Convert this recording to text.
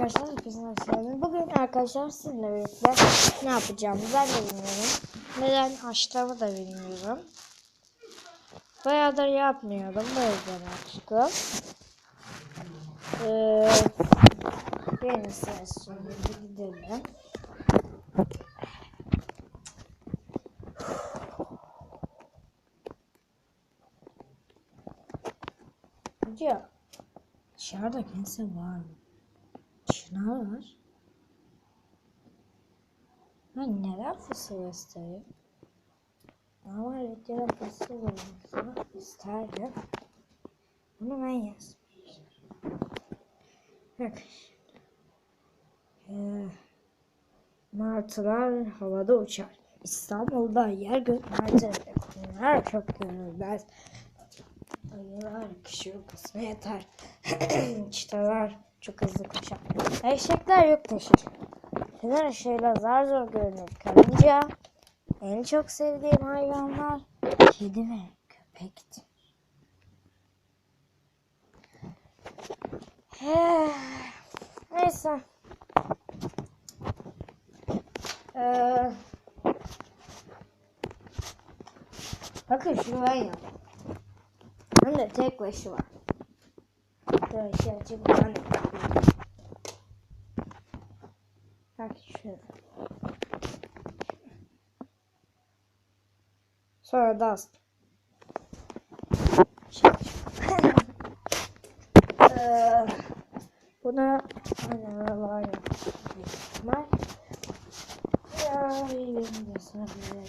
arkadaşlar, hepinize hoş geldiniz. Bugün arkadaşlar sizinle birlikte ne yapacağımı ben de bilmiyorum. Neden açtığımı da bilmiyorum. Bayağıdır yapmıyordum. Bu yüzden açtım. Ee, yeni ses sonunda gidelim. Ya dışarıda kimse var mı? Çınar var. Ben neden fısıl göstereyim? Ama videoda fısıl olmasını isterdim. Bunu ben yazmayacağım. Ee, martılar havada uçar. İstanbul'da yer göklerce bunlar çok görülmez. Ayılar kişi uykusuna yatar. Çıtalar çok hızlı koşar. Eşekler yok taşır. Fener ışığıyla zar zor görünür karınca. En çok sevdiğim hayvanlar kedi ve köpekti. Neyse. Ee, bakın şunu ben yaptım. Hem de tek başı var. De yapayım. Bak şöyle. Sonra açayım. Eee, Buna aynen var ya. İhtimal. Ya, sana bir